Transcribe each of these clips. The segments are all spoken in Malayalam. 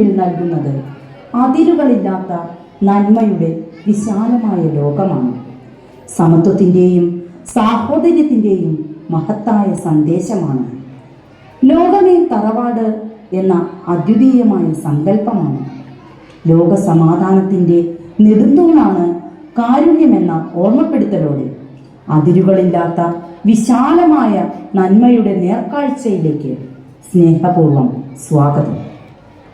മുൻപിൽ നൽകുന്നത് അതിരുകളില്ലാത്ത നന്മയുടെ വിശാലമായ ലോകമാണ്. സമത്വത്തിന്റെയും സാഹോദര്യത്തിന്റെയും മഹത്തായ സന്ദേശമാണ്. ലോകമേ തറവാട് എന്ന അദ്വിതീയമായ സങ്കല്പമാണ്. ലോകസമാധാനത്തിന്റെ നെടുന്തൂണാണ് കാരുണ്യമെന്ന ഓർമ്മപ്പെടുത്തലോടെ അതിരുകളില്ലാത്ത വിശാലമായ നന്മയുടെ നേർക്കാഴ്ചയിലേക്ക് സ്നേഹപൂർവം സ്വാഗതം.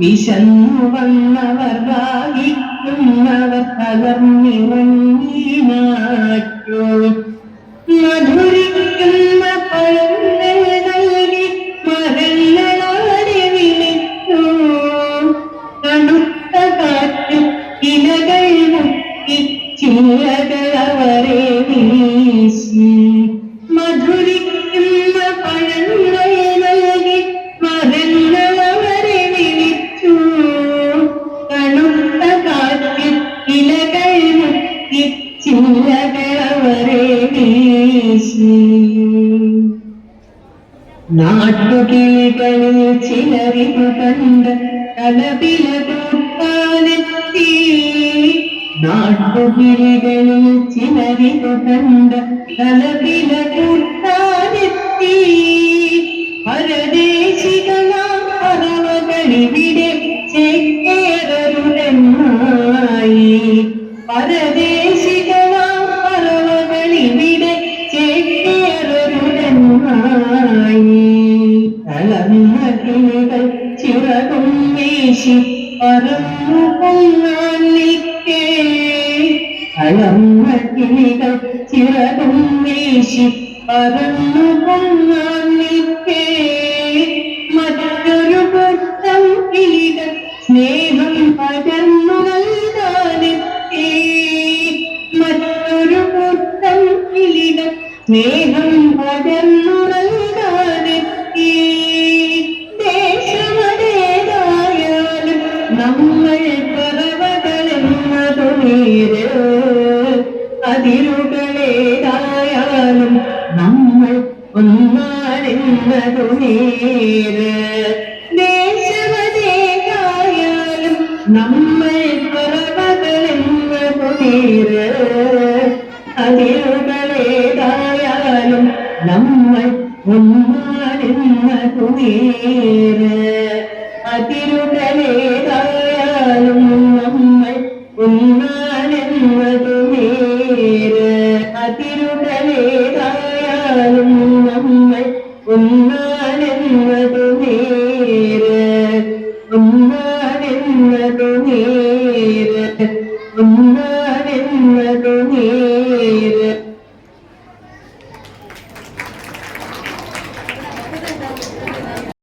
വിശന്നു വന്നവർ ദാഹിക്കുന്നവർ കലർന്നിറങ്ങി നാട്ടു മധുരിക്കുന്ന പഴങ്ങൾ നൽകി മരങ്ങളാടി വിളിച്ചു. തണുത്ത കാറ്റ് ഇലകൾ മുക്കി ചില്ലകൾ അവരെ വീശി. നാട്ടുകിളികളിൽ ചിലറിതു കണ്ട് കലപില കൂട്ടാനെത്തി നാട്ടുകിളികളിൽ ചിലറിതു കണ്ട് കലപില കൂട്ടാനെത്തി പരദേശികളാം പറവകളിവിടെ ചേക്കേറരുടെന്നായി പരദേശികളാം വീശി പറന്നു പൊങ്ങാൻ നിൽക്കേ കലർന്ന കിളികൾ ചിറകും വീശി പറന്നു നിൽക്കേ മറ്റൊരു കൂട്ടം കിളികൾ സ്നേഹം പകർന്നു നൽകാനെത്തി മറ്റൊരു കൂട്ടം കിളികൾ സ്നേഹം പറവകളെന്നതു നേര് അതിരുകളേതായാലും നമ്മൾ ഒന്നാണെന്നതു നേര് ദേശമതേതായാലും നമ്മൾ പറവകളെന്നതു നേര് അതിരുകളേതായാലും നമ്മൾ ഒന്നാണെന്നതു നേര് അതിരുകളേതായാലും നമ്മൾ ഒന്നാണെന്നതു നേര്. അതിരുകളേതായാലും നമ്മൾ ഒന്നാണെന്നതു നേര്. ഒന്നാണെന്നതു നേര്.